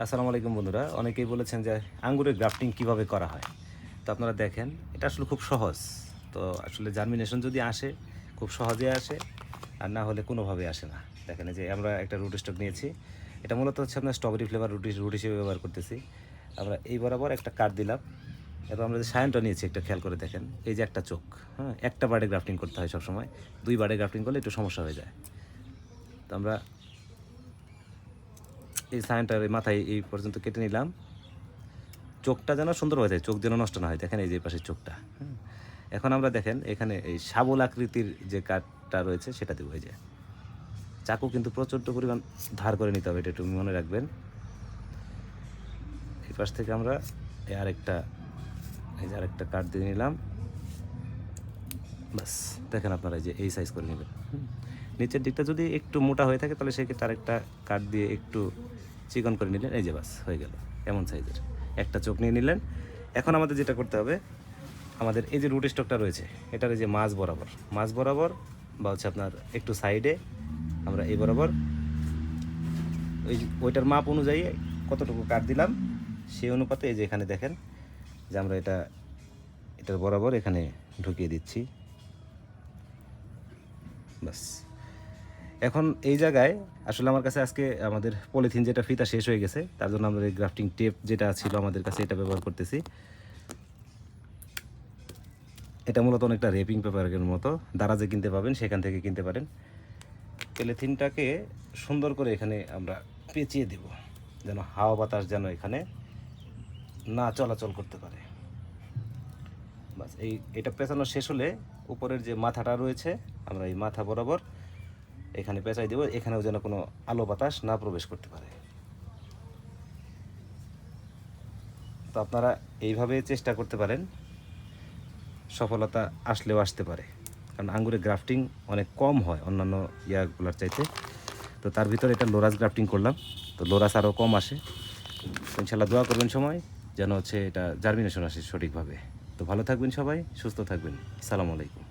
আসসালামু আলাইকুম বন্ধুরা। অনেকেই বলেছেন যে আঙ্গুরের গ্রাফটিং কীভাবে করা হয়। তো আপনারা দেখেন, এটা আসলে খুব সহজ। তো আসলে জার্মিনেশন যদি আসে, খুব সহজে আসে, আর না হলে কোনোভাবে আসে না। দেখেন যে আমরা একটা রুট স্টক নিয়েছি। এটা মূলত হচ্ছে আপনার স্ট্রবেরি ফ্লেভার রুটি রুট হিসেবে ব্যবহার করতেছি। আমরা এই বরাবর একটা কাঠ দিলাম। এরপর আমরা যে সায়নটা নিয়েছি, একটা খেয়াল করে দেখেন। এই যে একটা চোখ হ্যাঁ একটা বার্ডে গ্রাফটিং করতে হয় সবসময়। দুই বার্ডে গ্রাফটিং করলে একটু সমস্যা হয়ে যায়। তো আমরা এই সাইনটার মাথায় এই পর্যন্ত কেটে নিলাম। চোখটা যেন সুন্দর হয়ে যায়, চোখ যেন নষ্ট না হয়। দেখেন এই যে পাশের চোখটা। এখন আমরা দেখেন এখানে এই শাবল আকৃতির যে কাঠটা রয়েছে, সেটা দেবো, এই যে। চাকু কিন্তু প্রচণ্ড পরিমাণ ধার করে নিতে হবে, এটা একটু মনে রাখবেন। এই পাশ থেকে আমরা এই আরেকটা, এই যে আরেকটা কাঠ দিয়ে নিলাম। বাস, দেখেন আপনারা এই যে এই সাইজ করে নেবেন নিচের দিকটা যদি একটু মোটা হয়ে থাকে, তাহলে সেক্ষেত্রে আরেকটা কাঠ দিয়ে একটু চিকন করে নিলেন, এই যে বাস, হয়ে গেল। এমন সাইজের? একটা চোখ নিয়ে নিলেন। এখন আমাদের যেটা করতে হবে, আমাদের এই যে রুট স্টকটা রয়েছে, এটার এই যে মাছ বরাবর মাছ বরাবর বা হচ্ছে আপনার একটু সাইডে আমরা এই বরাবর, ওই ওইটার মাপ অনুযায়ী কতটুকু কাঠ দিলাম, সেই অনুপাতে এই যে এখানে দেখেন যে আমরা এটা, এটার বরাবর এখানে ঢুকিয়ে দিচ্ছি। বাস। এখন এই জায়গায় আসলে আমার কাছে আজকে আমাদের পলিথিন যেটা ফিতা শেষ হয়ে গেছে, তার জন্য এই গ্রাফটিং টেপ যেটা ছিল আমাদের কাছে এটা ব্যবহার করতেছি। এটা মূলত অনেকটা রেপিং পেপারের মতো, দারাজে কিনতে পাবেন, সেখান থেকে কিনতে পারেন। পলিথিনটাকে সুন্দর করে এখানে আমরা পেঁচিয়ে দেব, যেন হাওয়া বাতাস যেন এখানে না চলাচল করতে পারে। বাস, এই, এটা পেঁচানো শেষ হলে উপরের যে মাথাটা রয়েছে, আমরা এই মাথা বরাবর এখানে পেঁচাই দেবো, এখানেও যেন কোনো আলো বাতাস না প্রবেশ করতে পারে। তো আপনারা এইভাবে চেষ্টা করতে পারেন, সফলতা আসলেও আসতে পারে। কারণ আঙ্গুরে গ্রাফটিং অনেক কম হয় অন্যান্য ইয়াগুলোর চাইতে। তো তার ভিতরে এটা লোরাস গ্রাফটিং করলাম, তো লোরাস আরও কম আসে। ইনশাল্লাহ দোয়া করবেন সময় যেন হচ্ছে এটা জার্মিনেশন আসে সঠিকভাবে। তো ভালো থাকবেন সবাই, সুস্থ থাকবেন। আসসালামু আলাইকুম।